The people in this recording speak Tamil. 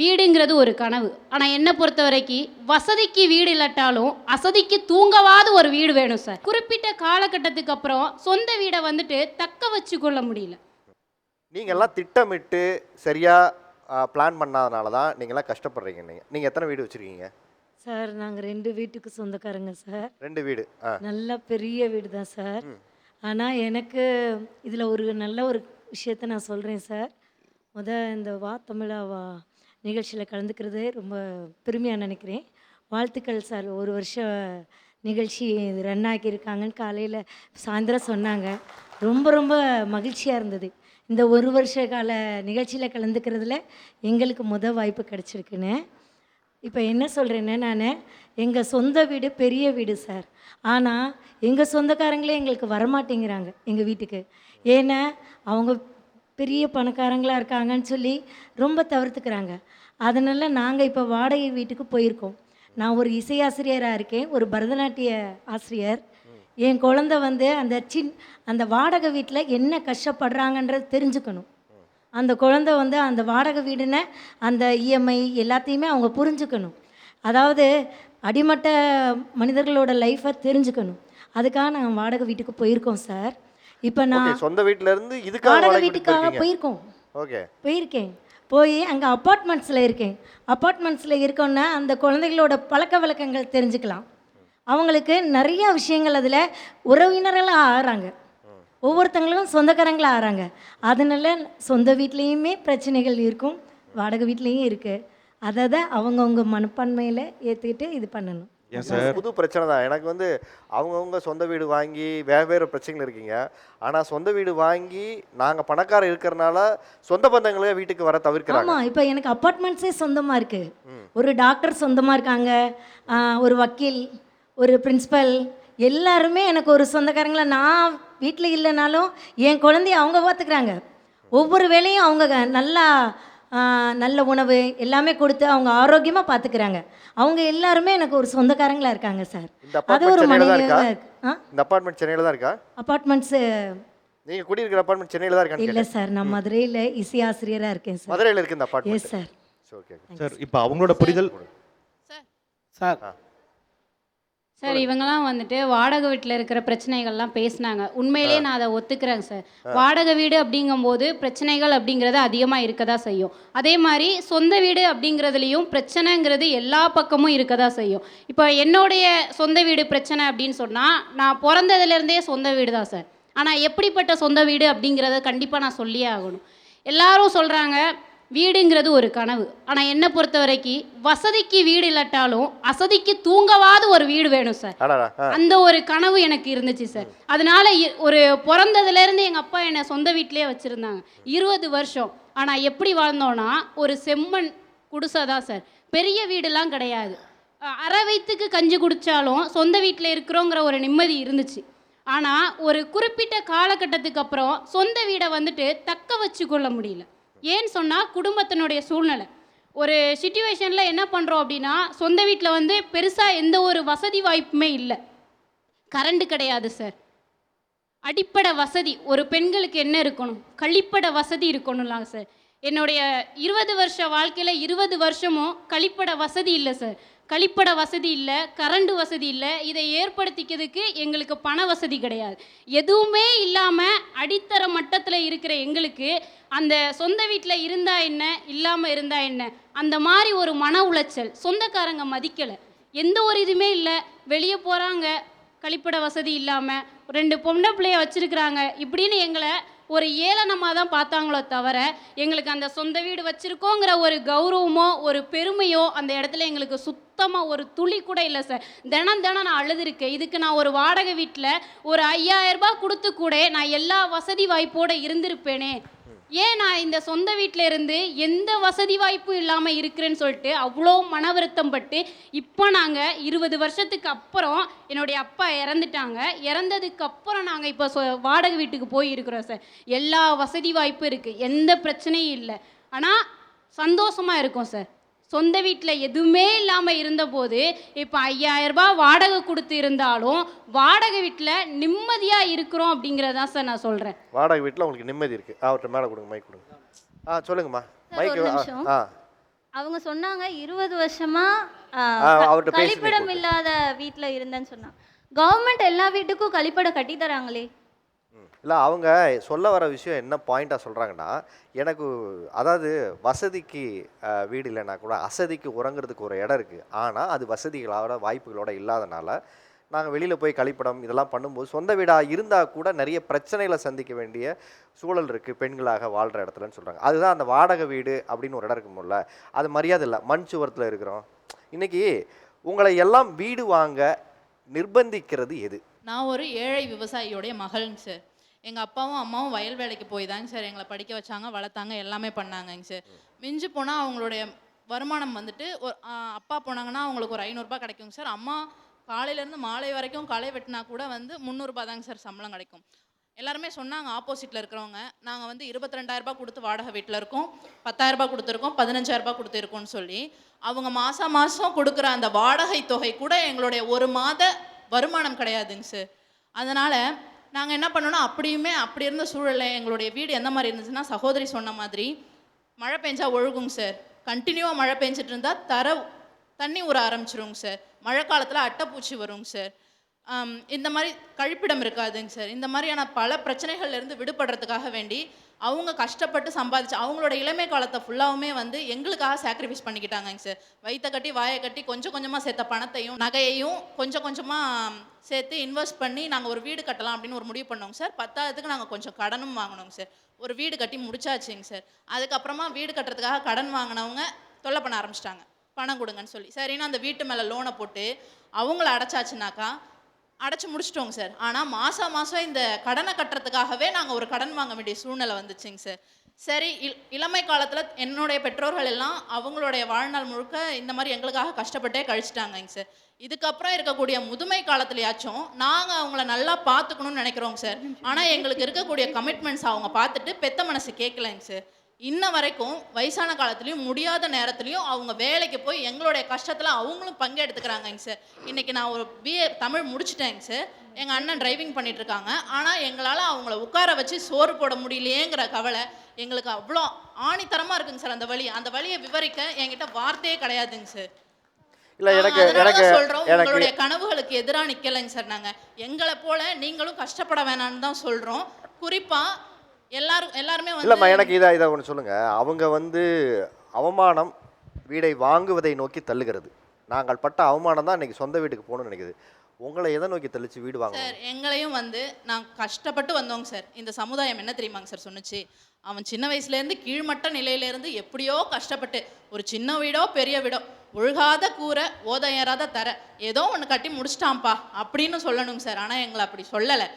வீடுங்கிறது ஒரு கனவு. ஆனால் என்னை பொறுத்த வரைக்கும் வசதிக்கு வீடு இல்லாட்டாலும் அசதிக்கு தூங்கவாத ஒரு வீடு வேணும் சார். குறிப்பிட்ட காலகட்டத்துக்கு அப்புறம் சொந்த வீடை வந்துட்டு தக்க வச்சு கொள்ள முடியல. நீங்க எல்லாம் திட்டமிட்டு சரியா பிளான் பண்ணாதனால தான் நீங்களாம் கஷ்டப்படுறீங்க நீங்க. நீங்க எத்தனை வீடு வச்சிருக்கீங்க? சார் நாங்கள் ரெண்டு வீட்டுக்கு சொந்தக்காரங்க சார். ரெண்டு வீடு நல்ல பெரிய வீடு தான் சார். ஆனால் எனக்கு இதில் ஒரு நல்ல ஒரு விஷயத்த நான் சொல்கிறேன் சார். முத இந்த வா தமிழா வா நிகழ்ச்சியில் கலந்துக்கிறது ரொம்ப பெருமையாக நினைக்கிறேன். வாழ்த்துக்கள் சார். ஒரு வருஷம் நிகழ்ச்சி ரன் ஆக்கியிருக்காங்கன்னு காலையில் சாயந்தரம் சொன்னாங்க. ரொம்ப ரொம்ப மகிழ்ச்சியாக இருந்தது. இந்த ஒரு வருஷ கால நிகழ்ச்சியில் கலந்துக்கிறதுல எங்களுக்கு முத வாய்ப்பு கிடச்சிருக்குன்னு. இப்போ என்ன சொல்கிறேன்னா நான் எங்கள் சொந்த வீடு பெரிய வீடு சார். ஆனால் எங்கள் சொந்தக்காரங்களே எங்களுக்கு வரமாட்டேங்கிறாங்க எங்கள் வீட்டுக்கு. ஏன்னா அவங்க பெரிய பணக்காரங்களாக இருக்காங்கன்னு சொல்லி ரொம்ப தவிர்த்துக்கிறாங்க. அதனால் நாங்கள் இப்போ வாடகை வீட்டுக்கு போயிருக்கோம். நான் ஒரு இசையாசிரியராக இருக்கேன். ஒரு பரதநாட்டிய ஆசிரியர். என் குழந்தை வந்து அந்த சின் அந்த வாடகை வீட்டில் என்ன கஷ்டப்படுறாங்கன்றது தெரிஞ்சுக்கணும். அந்த குழந்தை வந்து அந்த வாடகை வீடுன அந்த இஎம்ஐ எல்லாத்தையுமே அவங்க புரிஞ்சுக்கணும். அதாவது அடிமட்ட மனிதர்களோட லைஃப்பை தெரிஞ்சுக்கணும். அதுக்காக நாங்கள் வாடகை வீட்டுக்கு போயிருக்கோம் சார். இப்போ நான் சொந்த வீட்ல இருந்து இதுக்காக வாடகை வாடகை வீட்டுக்கு வீட்டுக்காக போயிருக்கோம். ஓகே. போயிருக்கேன். போய் அங்கே அப்பார்ட்மெண்ட்ஸில் இருக்கேன். அப்பார்ட்மெண்ட்ஸில் இருக்கோன்னா அந்த குழந்தைகளோட பழக்க வழக்கங்கள் தெரிஞ்சுக்கலாம். அவங்களுக்கு நிறைய விஷயங்கள் அதில் உறவினர்களாக ஆகிறாங்க ஒவ்வொருத்தங்களும் சொந்தக்காரங்களாக ஆகிறாங்க அதனால சொந்த வீட்லேயுமே பிரச்சனைகள் இருக்கும். வாடகை வீட்லேயும் இருக்குது அதை தான் அவங்கவுங்க மனப்பான்மையில் ஏற்றுக்கிட்டு இது பண்ணணும். புது பிரச்சனை தான். எனக்கு வந்து அவங்கவுங்க சொந்த வீடு வாங்கி வேறு வேறு பிரச்சனைகள் இருக்கீங்க. ஆனால் சொந்த வீடு வாங்கி நாங்கள் பணக்காரர் இருக்கிறனால சொந்த பந்தங்களே வீட்டுக்கு வர தவிர்க்கிறாங்க. ஆமாம் இப்போ எனக்கு அப்பார்ட்மெண்ட்ஸே சொந்தமாக இருக்குது ஒரு டாக்டர் சொந்தமாக இருக்காங்க. ஒரு வக்கீல் ஒரு பிரின்சிபல் எல்லாருமே எனக்கு ஒரு சொந்தக்காரங்கள நான் வீட்டில் இல்லைனாலும் என் குழந்தைய அவங்க பார்த்துக்கிறாங்க ஒவ்வொரு வேலையும் அவங்க நல்லா நல்ல உணவு எல்லாமே கொடுத்து அவங்க ஆரோக்கியமாக பார்த்துக்கிறாங்க அவங்க எல்லாருமே எனக்கு ஒரு சொந்தக்காரங்களா இருக்காங்க சார். அது ஒரு இருக்கா மனைவியாக இருக்கு? ஆ? இந்த அப்பார்ட்மெண்ட் சென்னையில் தான் இருக்கா? அப்பார்ட்மெண்ட்ஸு நீங்கள் குடியிருக்கிற அப்பார்ட்மெண்ட் சென்னையில் தான் இருக்கான்னு இல்லை சார் நான் மதுரையில் இசை ஆசிரியராக இருக்கேன் சார். மதுரையில் இருக்கு இந்த S apartment sir okay sir இப்போ அவங்களோட புரிதல் சார் சார் இவங்கெல்லாம் வந்துட்டு வாடகை வீட்டில் இருக்கிற பிரச்சனைகள்லாம் பேசினாங்க. உண்மையிலேயே நான் அதை ஒத்துக்கிறேங்க சார். வாடகை வீடு அப்படிங்கும்போது பிரச்சனைகள் அப்படிங்கிறது அதிகமாக இருக்க தான் செய்யும். அதே மாதிரி சொந்த வீடு அப்படிங்கிறதுலையும் பிரச்சனைங்கிறது எல்லா பக்கமும் இருக்க தான் செய்யும். இப்போ என்னுடைய சொந்த வீடு பிரச்சனை அப்படின்னு சொன்னால் நான் பிறந்ததுலேருந்தே சொந்த வீடு தான் சார். ஆனால் எப்படிப்பட்ட சொந்த வீடு அப்படிங்கிறத கண்டிப்பாக நான் சொல்லியே ஆகணும். எல்லாரும் சொல்கிறாங்க வீடுங்கிறது ஒரு கனவு. ஆனால் என்னை பொறுத்த வரைக்கும் வசதிக்கு வீடு இல்லாட்டாலும் அசதிக்கு தூங்கவாத ஒரு வீடு வேணும் சார். அந்த ஒரு கனவு எனக்கு இருந்துச்சு சார். அதனால ஒரு பிறந்ததுலேருந்து எங்கள் அப்பா என்னை சொந்த வீட்டிலேயே வச்சுருந்தாங்க. இருபது வருஷம். ஆனால் எப்படி வாழ்ந்தோன்னா ஒரு செம்மண் குடிசை தான் சார். பெரிய வீடுலாம் கிடையாது. அரை வயிற்றுக்கு கஞ்சி குடித்தாலும் சொந்த வீட்டில் இருக்கிறோங்கிற ஒரு நிம்மதி இருந்துச்சு. ஆனால் ஒரு குறிப்பிட்ட காலகட்டத்துக்கு அப்புறம் சொந்த வீடை வந்துட்டு தக்க வச்சு கொள்ள முடியல. ஏன்னு சொன்னால் குடும்பத்தினுடைய சூழ்நிலை. ஒரு சுச்சுவேஷனில் என்ன பண்ணுறோம் அப்படின்னா சொந்த வீட்டில் வந்து பெருசாக எந்த ஒரு வசதி வாய்ப்புமே இல்லை. கரண்ட்டு கிடையாது சார் அடிப்படை வசதி ஒரு பெண்களுக்கு என்ன இருக்கணும்? கழிப்பட வசதி இருக்கணும்லாம் சார் என்னுடைய இருபது வருஷ வாழ்க்கையில் இருபது வருஷமும் கழிப்பட வசதி இல்லை சார் கழிப்பட வசதி இல்லை கரண்ட் வசதி இல்லை. இதை ஏற்படுத்திக்கிறதுக்கு எங்களுக்கு பண வசதி கிடையாது. எதுவுமே இல்லாமல் அடித்தர மட்டத்தில் இருக்கிற எங்களுக்கு அந்த சொந்த வீட்டில் இருந்தா என்ன இல்லாமல் இருந்தா என்ன அந்த மாதிரி ஒரு மன உளைச்சல் சொந்தக்காரங்க மதிக்கலை. எந்த ஒரு இதுவுமே இல்லை. வெளியே போகிறாங்க கழிப்பட வசதி இல்லாமல் ரெண்டு பொண்ணை பிள்ளைய வச்சுருக்குறாங்க. இப்படின்னு எங்களை ஒரு ஏளனமாக தான் பார்த்தாங்களோ தவிர எங்களுக்கு அந்த சொந்த வீடு வச்சுருக்கோங்கிற ஒரு கௌரவமோ ஒரு பெருமையோ அந்த இடத்துல எங்களுக்கு சுத்தமாக ஒரு துளி கூட இல்லை சார் தினம் தினம் நான் அழுதுருக்கேன். இதுக்கு நான் ஒரு வாடகை வீட்டில் ஒரு ஐயாயிரம் ரூபாய் கொடுத்து கூட நான் எல்லா வசதி வாய்ப்போடு இருந்திருப்பேனே. ஏன் நான் இந்த சொந்த வீட்டில் இருந்து எந்த வசதி வாய்ப்பும் இல்லாமல் இருக்கிறேன்னு சொல்லிட்டு அவ்வளோ மன வருத்தம் பட்டு இப்போ நாங்கள் இருபது வருஷத்துக்கு அப்புறம் என்னுடைய அப்பா இறந்துட்டாங்க. இறந்ததுக்கு அப்புறம் நாங்கள் இப்போ சொ- வாடகை வீட்டுக்கு போய் இருக்கிறோம் சார். எல்லா வசதி வாய்ப்பும் இருக்குது எந்த பிரச்சனையும் இல்லை. ஆனால் சந்தோஷமாக இருக்கும் சார். சொந்த வீட்டில் எதுவுமே இல்லாமல் இருந்தபோது இப்போ ஐயாயிரம் ரூபாய் வாடகை கொடுத்து இருந்தாலும் வாடகை வீட்டில் நிம்மதியாக இருக்கிறோம் அப்படிங்கிறதான் சார் நான் சொல்கிறேன் வாடகை வீட்டில் உங்களுக்கு நிம்மதி இருக்கு. அவர்கிட்ட மேலே கொடுங்க மைக் கொடுங்க. ஆ சொல்லுங்கம்மா. மைக். ஆ அவங்க சொன்னாங்க இருபது வருஷமா கழிப்பிடம் இல்லாத வீட்டில் இருந்தேன்னு சொன்னாங்க. கவர்மெண்ட் எல்லா வீட்டுக்கும் கழிப்பிடம் கட்டி தராங்களே. இல்லை அவங்க சொல்ல வர விஷயம் என்ன பாயிண்ட்டாக சொல்கிறாங்கன்னா எனக்கு அதாவது வசதிக்கு வீடு இல்லைன்னா கூட அசதிக்கு உறங்குறதுக்கு ஒரு இடம் இருக்குது ஆனால் அது வசதிகளோட வாய்ப்புகளோட இல்லாதனால நாங்கள் வெளியில் போய் கழிப்படம் இதெல்லாம் பண்ணும்போது சொந்த வீடாக இருந்தால் கூட நிறைய பிரச்சனைகளை சந்திக்க வேண்டிய சூழல் இருக்குது பெண்களாக வாழ்கிற இடத்துலன்னு சொல்கிறாங்க அதுதான் அந்த வாடகை வீடு அப்படின்னு ஒரு இடம் இருக்கும்ல அது மரியாதை இல்லை. மண் சுவரத்தில் இருக்கிறோம். இன்றைக்கி உங்களை எல்லாம் வீடு வாங்க நிர்பந்திக்கிறது எது? நான் ஒரு ஏழை விவசாயியோடைய மகள்ங்க சார். எங்கள் அப்பாவும் அம்மாவும் வயல் வேலைக்கு போய் தாங்க சார் எங்களை படிக்க வச்சாங்க வளர்த்தாங்க எல்லாமே பண்ணாங்கங்க சார். மிஞ்சி போனால் அவங்களுடைய வருமானம் வந்துட்டு ஒரு அப்பா போனாங்கன்னா அவங்களுக்கு ஒரு ஐநூறுரூபா கிடைக்குங்க சார். அம்மா காலையிலேருந்து மாலை வரைக்கும் களை வெட்டினா கூட வந்து முந்நூறுரூபா தாங்க சார் சம்பளம் கிடைக்கும். எல்லாருமே சொன்னாங்க ஆப்போசிட்டில் இருக்கிறவங்க நாங்கள் வந்து இருபத்தி ரெண்டாயிரரூபா கொடுத்து வாடகை வீட்டில் இருக்கோம் பத்தாயிரரூபா கொடுத்துருக்கோம் பதினஞ்சாயிரரூபா கொடுத்துருக்கோம்னு சொல்லி அவங்க மாதம் மாதம் கொடுக்குற அந்த வாடகை தொகை கூட எங்களுடைய ஒரு மாத வருமானம் கிடையாதுங்க சார். அதனால் நாங்கள் என்ன பண்ணோம்னா அப்படியுமே அப்படி இருந்த சூழலில் எங்களுடைய வீடு எந்த மாதிரி இருந்துச்சுன்னா சகோதரி சொன்ன மாதிரி மழை பெஞ்சா ஒழுகுங்க சார் கண்டினியூவாக மழை பெஞ்சிட்டு இருந்தால் தர தண்ணி ஊற ஆரம்பிச்சிருங்க சார் மழை காலத்தில் அட்டைப்பூச்சி வருங்க சார் இந்த மாதிரி கழிப்பிடம் இருக்காதுங்க சார். இந்த மாதிரியான பல பிரச்சனைகள்லேருந்து விடுபடுறதுக்காக வேண்டி அவங்க கஷ்டப்பட்டு சம்பாதிச்சு அவங்களோட இளமை காலத்தை ஃபுல்லாவுமே வந்து எங்களுக்காக சாக்ரிஃபைஸ் பண்ணிக்கிட்டாங்கங்க சார். வயிற்ற கட்டி வாயை கட்டி கொஞ்சம் கொஞ்சமாக சேர்த்த பணத்தையும் நகையையும் கொஞ்சம் கொஞ்சமாக சேர்த்து இன்வெஸ்ட் பண்ணி நாங்கள் ஒரு வீடு கட்டலாம் அப்படின்னு ஒரு முடிவு பண்ணோங்க சார். பத்தாயிரத்துக்கு நாங்கள் கொஞ்சம் கடனும் வாங்கினோங்க சார். ஒரு வீடு கட்டி முடிச்சாச்சுங்க சார். அதுக்கப்புறமா வீடு கட்டுறதுக்காக கடன் வாங்கினவங்க தொல்லை பண்ண ஆரம்பிச்சிட்டாங்க. பணம் கொடுங்கன்னு சொல்லி. சரின்னு அந்த வீட்டு மேலே லோனை போட்டு அவங்கள அடைச்சாச்சுனாக்கா அடைச்சி முடிச்சிட்டோங்க சார். ஆனால் மாதம் மாதம் இந்த கடனை கட்டுறதுக்காகவே நாங்கள் ஒரு கடன் வாங்க வேண்டிய சூழ்நிலை வந்துச்சுங்க சார். சரி இல் இளமை காலத்தில் என்னுடைய பெற்றோர்கள் எல்லாம் அவங்களுடைய வாழ்நாள் முழுக்க இந்த மாதிரி எங்களுக்காக கஷ்டப்பட்டே கழிச்சிட்டாங்கங்க சார். இதுக்கப்புறம் இருக்கக்கூடிய முதுமை காலத்துலயாச்சும் நாங்கள் அவங்கள நல்லா பார்த்துக்கணும்னு நினைக்கிறோங்க சார். ஆனால் எங்களுக்கு இருக்கக்கூடிய கமிட்மெண்ட்ஸ் அவங்க பார்த்துட்டு பெத்த மனசு கேட்கலங்க சார். இன்ன வரைக்கும் வயசான காலத்துலேயும் முடியாத நேரத்துலையும் அவங்க வேலைக்கு போய் எங்களுடைய கஷ்டத்தில் அவங்களும் பங்கெடுத்துக்கிறாங்கங்க சார். இன்னைக்கு நான் ஒரு பிஏ தமிழ் முடிச்சிட்டேங்க சார். எங்கள் அண்ணன் டிரைவிங் பண்ணிட்டு இருக்காங்க ஆனால் எங்களால் அவங்கள உட்கார வச்சு சோறு போட முடியலையேங்கிற கவலை எங்களுக்கு அவ்வளோ ஆணித்தரமாக இருக்குங்க சார் அந்த வழி அந்த வழியை விவரிக்க என்கிட்ட வார்த்தையே கிடையாதுங்க சார். இல்லை எனக்கு எனக்கு எனக்கு உங்களுடைய கனவுகளுக்கு எதிராக நிக்கலைங்க சார் நாங்க. எங்களை போல நீங்களும் கஷ்டப்பட வேணாம்னு தான் சொல்றோம். குறிப்பா எல்லாரும் எல்லாருமே இல்லைம்மா எனக்கு இதை இதை ஒன்று சொல்லுங்கள் அவங்க வந்து அவமானம் வீடை வாங்குவதை நோக்கி தள்ளுகிறது. நாங்கள் பட்ட அவமானம் தான் இன்னைக்கு சொந்த வீட்டுக்கு போகணும்னு நினைக்குது. உங்களை எதை நோக்கி தள்ளிச்சு வீடு வாங்கணும் சார் எங்களையும் வந்து நான் கஷ்டப்பட்டு வந்தோங்க சார். இந்த சமுதாயம் என்ன தெரியுமாங்க சார் சொன்னுச்சு? அவன் சின்ன வயசுலேருந்து கீழ்மட்ட நிலையிலேருந்து எப்படியோ கஷ்டப்பட்டு ஒரு சின்ன வீடோ பெரிய வீடோ ஒழுகாத கூரை ஓத ஏறாத தர ஏதோ ஒன்று கட்டி முடிச்சிட்டான்ப்பா அப்படின்னு சொல்லணுங்க சார். ஆனால் எங்களை அப்படி சொல்லலை.